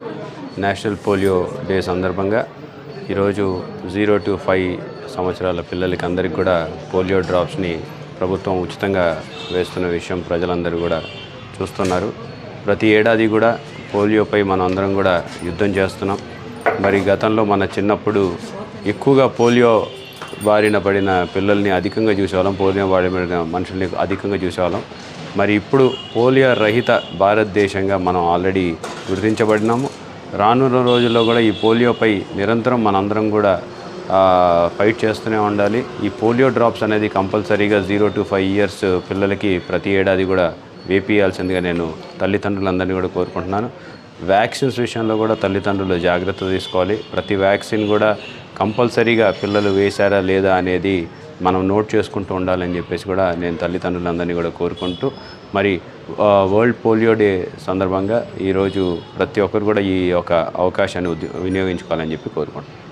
National polio day సందర్భంగా ఈరోజు zero to five సంవత్సరాల పిల్లలకి అందరికీ కూడా పోలియో డ్రాప్స్ని ప్రభుత్వం ఉచితంగా వేస్తున్న విషయం ప్రజలందరూ కూడా చూస్తున్నారు. ప్రతి ఏడాది కూడా పోలియోపై మనం అందరం కూడా యుద్ధం చేస్తున్నాం. మరి గతంలో మన చిన్నప్పుడు ఎక్కువగా పోలియో బారిన పడిన పిల్లల్ని అధికంగా చూసేవాళ్ళం పోలియో బారిన మనుషుల్ని అధికంగా చూసేవాళ్ళం. మరి ఇప్పుడు పోలియో రహిత భారతదేశంగా మనం ఆల్రెడీ గుర్తించబడినాము. రానున్న రోజుల్లో కూడా ఈ పోలియోపై నిరంతరం మనందరం కూడా ఫైట్ చేస్తూనే ఉండాలి. ఈ పోలియో డ్రాప్స్ అనేది కంపల్సరీగా జీరో టు ఫైవ్ ఇయర్స్ పిల్లలకి ప్రతి ఏడాది కూడా వేపియాల్సిందిగా నేను తల్లిదండ్రులందరినీ కూడా కోరుకుంటున్నాను. వ్యాక్సిన్స్ విషయంలో కూడా తల్లిదండ్రులు జాగ్రత్త తీసుకోవాలి. ప్రతి వ్యాక్సిన్ కూడా కంపల్సరీగా పిల్లలు వేశారా లేదా అనేది మనం నోట్ చేసుకుంటూ ఉండాలని చెప్పేసి కూడా నేను తల్లిదండ్రులందరినీ కూడా కోరుకుంటూ మరి వరల్డ్ పోలియో డే సందర్భంగా ఈరోజు ప్రతి ఒక్కరు కూడా ఈ యొక్క అవకాశాన్ని వినియోగించుకోవాలని చెప్పి కోరుకుంటున్నాను.